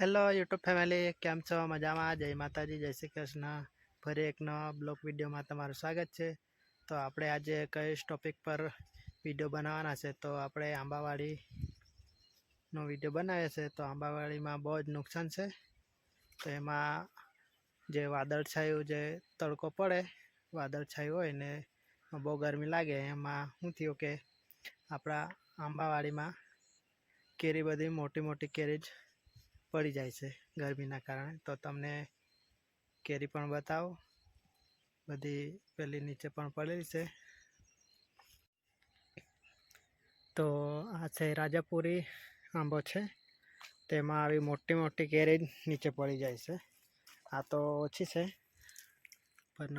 Hello, YouTube family, કેમ છો? મજામાં? જય માતાજી, જય શ્રી કૃષ્ણ. ફરી એક નવા બ્લોગ વિડીયોમાં તમારું સ્વાગત છે. તો આપણે આજે કઈ ટોપિક પર વીડિયો બનાવવાના છે? તો આપણે આંબાવાડીનો વીડિયો બનાવીએ છે તો આંબાવાડીમાં બહુ જ નુકસાન છે. તો એમાં જે વાદળછાયું જે તડકો પડે, વાદળછાયું હોય ને બહુ ગરમી લાગે. એમાં શું થયું કે આપણા આંબાવાડીમાં કેરી બધી મોટી મોટી કેરી જ પડી જાય છે ગરમીના કારણે. તો તમને કેરી પણ બતાવો. બધી પેલી નીચે પણ પડેલી છે. તો આ છે રાજાપુરી આંબો છે. તેમાં આવી મોટી મોટી કેરી નીચે પડી જાય છે. આ તો ઓછી છે, પણ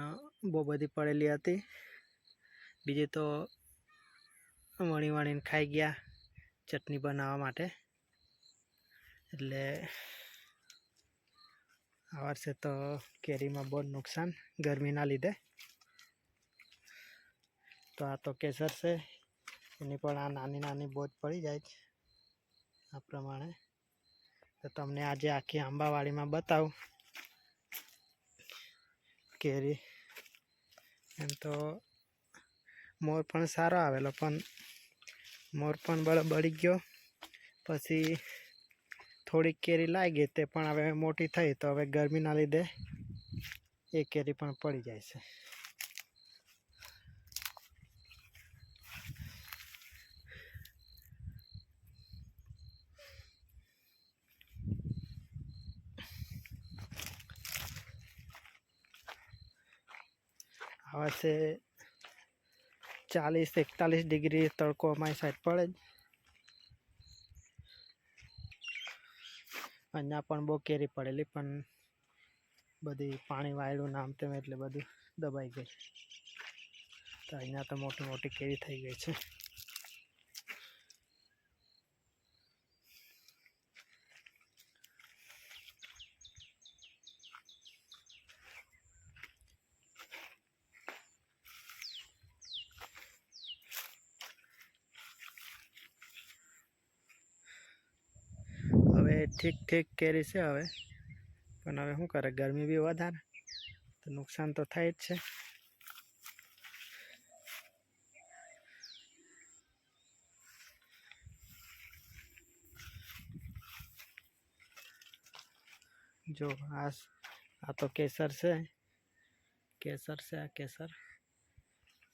બહુ બધી પડેલી હતી. બીજી તો વણી વણીને ખાઈ ગયા ચટણી બનાવવા માટે. એટલે આ વર્ષે તો કેરીમાં બહુ નુકસાન ગરમીના લીધે. તો આ તો કેસર છે. એની પણ આ નાની નાની બોજ પડી જાય છે. આ પ્રમાણે. તો તમને આજે આખી આંબાવાડીમાં બતાવું. કેરી. એમ તો મોર પણ સારો આવેલો, પણ મોર પણ બળ ગયો. પછી થોડીક કેરી લાગી તે પણ હવે મોટી થઈ તો હવે ગરમીના લીધે એ કેરી પણ પડી જાય છે. હવે છે ચાલીસ એકતાલીસ ડિગ્રી તડકો અમારી સાઈડ પડે જ. અહીંયા પણ બહુ કેરી પડેલી, પણ બધી પાણી વાળ્યું નામ તેમ એટલે બધું દબાઈ ગઈ તો અહીંયા તો મોટી મોટી કેરી થઈ ગઈ છે હવે ઠીક ઠીક કેરી છે હવે. પણ હવે શું કરે, ગરમી બી વધારે, તો નુકસાન તો થાય જ છે. જો, આ આ તો કેસર છે. કેસર છે, આ કેસર.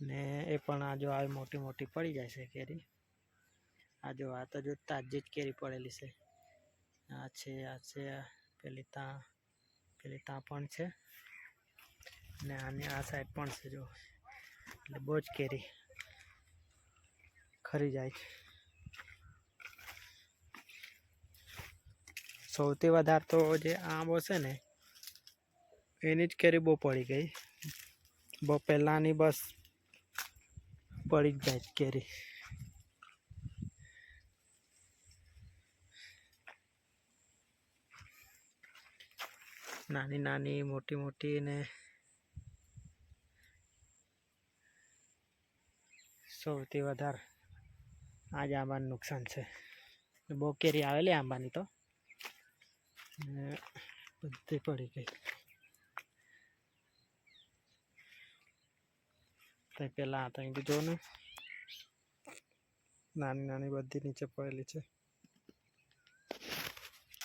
ને એ પણ આ જો આવી મોટી મોટી પડી જાય છે કેરી. આ જો, આ તો જો તાજી જ કેરી પડેલી છે. આ છે આ છે પેલી ત્યાં પેલી ત્યાં પણ છે. ને આની આ સાઈડ પણ છે, જો. એટલે બહુ જ કેરી ખરી જાય છે. સૌથી વધારે તો જે આંબો છે ને, એની જ કેરી બહુ પડી ગઈ. બહુ પહેલાંની બસ પડી જ જાય કેરી. નાની નાની, મોટી મોટી ને સૌથી વધારે આ જ આંબાનું નુકસાન છે. બહુ કેરી આવેલી આંબાની તો. બધી પડી ગઈ. તો પેલા હતા અહીં જો ને નાની નાની બધી નીચે પડેલી છે.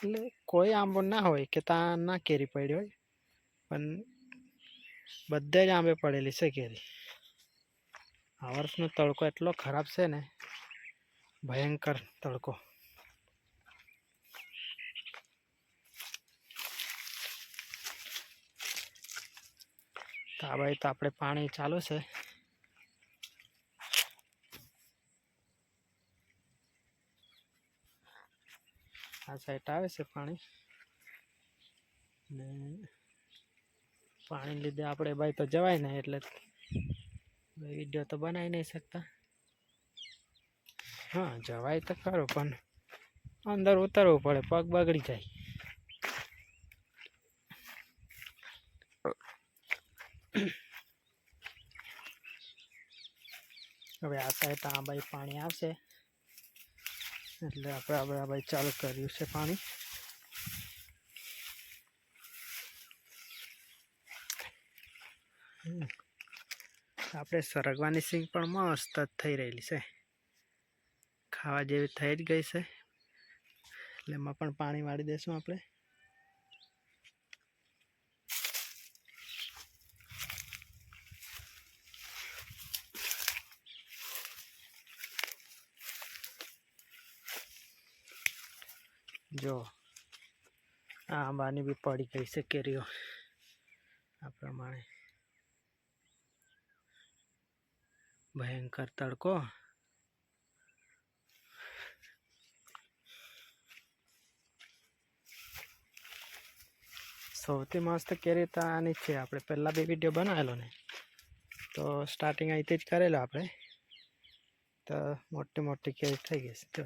એટલે કોઈ આંબો ના હોય કે ત્યાં ના કેરી પડી હોય, પણ બધે જ આંબે પડેલી છે કેરી. આ વર્ષનો તડકો એટલો ખરાબ છે ને, ભયંકર તડકો. તો આ તો આપણે પાણી ચાલુ છે. આ સાઈડ આવે છે પાણી. ને પાણી લીધે આપણે ભાઈ તો જવાય ને એટલે વીડિયો તો બનાવી નહીં શકતા. હા, જવાય તો ખરું, પણ અંદર ઉતરવું પડે, પગ બગડી જાય. હવે આ સાઈડ આ ભાઈ પાણી આવશે. એટલે આપણે બરાબર ચાલુ કર્યું છે પાણી. આપણે સરગવાની સિંગ પણ મસ્ત થઈ રહેલી છે. ખાવા જેવી થઈ જ ગઈ છે. એટલે એમાં પણ પાણી વાળી દઈશું આપણે. જો આ આંબાની બી પડી ગઈ છે કેરીઓ આ પ્રમાણે ભયંકર તડકો સૌથી મસ્ત કેરી તો આની જ છે આપણે પહેલાં બી વીડિયો બનાવેલો ને તો સ્ટાર્ટિંગ અહીંથી જ કરેલો આપણે તો મોટી મોટી કેરી થઈ ગઈ છે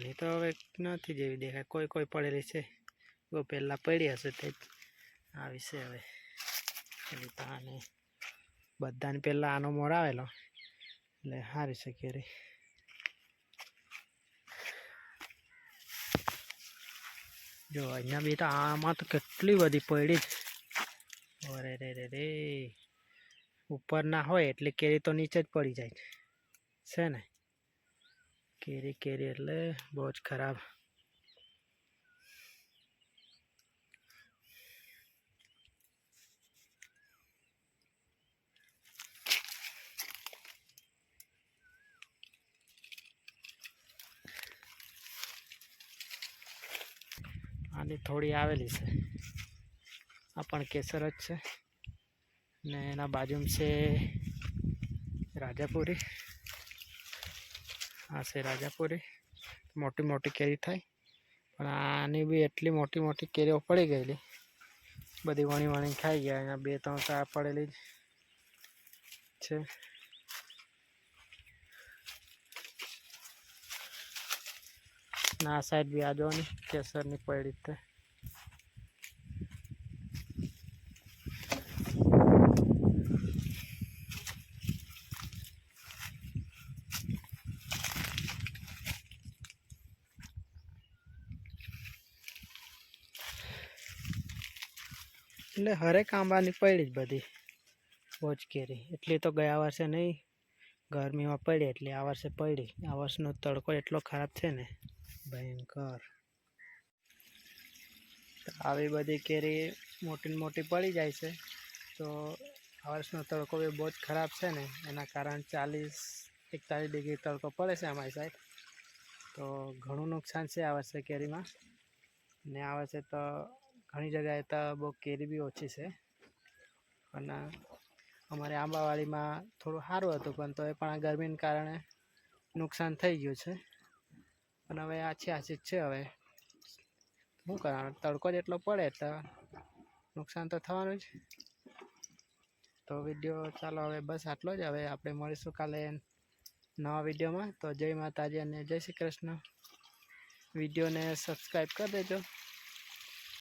જો તો હવે નથી જેવી દેખાય. કોઈ કોઈ પડેલી છે. બહુ પહેલાં પડી હશે તે આવી છે હવે. પેલી તો આને બધાને પહેલાં આનો મોર આવેલો. એટલે સારી છે કેરી જો, અહીંયા બી તો આમાં તો કેટલી બધી પડી જ અરે રે રે રે. ઉપર ના હોય એટલે કેરી તો નીચે જ પડી જાય. છે ને? કેરી કેરી એટલે બહુ જ ખરાબ આની થોડી આવેલી છે આ પણ કેસર જ છે ને એના બાજુમાં છે રાજાપુરી આ છે રાજાપુરી. મોટી મોટી કેરી થાય. પણ આની બી એટલી મોટી મોટી કેરીઓ પડી ગયેલી. બધી વણી વણી ખાઈ ગયા. અહીંયા બે ત્રણ ચા પડેલી જ છે. ના સાઈડ બી આ જોવાની કેસરની પડી તે એટલે હરેક આંબાની પડી જ બધી. બહુ જ કેરી. એટલી તો ગયા વર્ષે નહીં, ગરમીમાં પડી એટલે આ વર્ષે પડી. આ વર્ષનો તડકો એટલો ખરાબ છે ને, ભયંકર. આવી બધી કેરી મોટી મોટી પડી જાય છે. તો આ વર્ષનો તડકો બી બહુ જ ખરાબ છે ને, એના કારણે ચાલીસ, એકતાલીસ ડિગ્રી તડકો પડે છે અમારી સાઈડ. તો ઘણું નુકસાન છે આ વર્ષે કેરીમાં. ને આ વર્ષે તો ઘણી જગ્યાએ તો બહુ કેરી બી ઓછી છે. અને અમારે આંબાવાડીમાં થોડું સારું હતું, પણ તો એ પણ આ ગરમીને કારણે નુકસાન થઈ ગયું છે. પણ હવે આછી આછી જ છે હવે. શું કરવાનું? તડકો જ એટલો પડે તો નુકસાન તો થવાનું જ. તો વીડિયો ચાલો હવે બસ આટલો જ. હવે આપણે મળીશું કાલે નવા વિડીયોમાં. તો જય માતાજી અને જય શ્રી કૃષ્ણ. વિડીયોને સબસ્ક્રાઈબ કરી દેજો.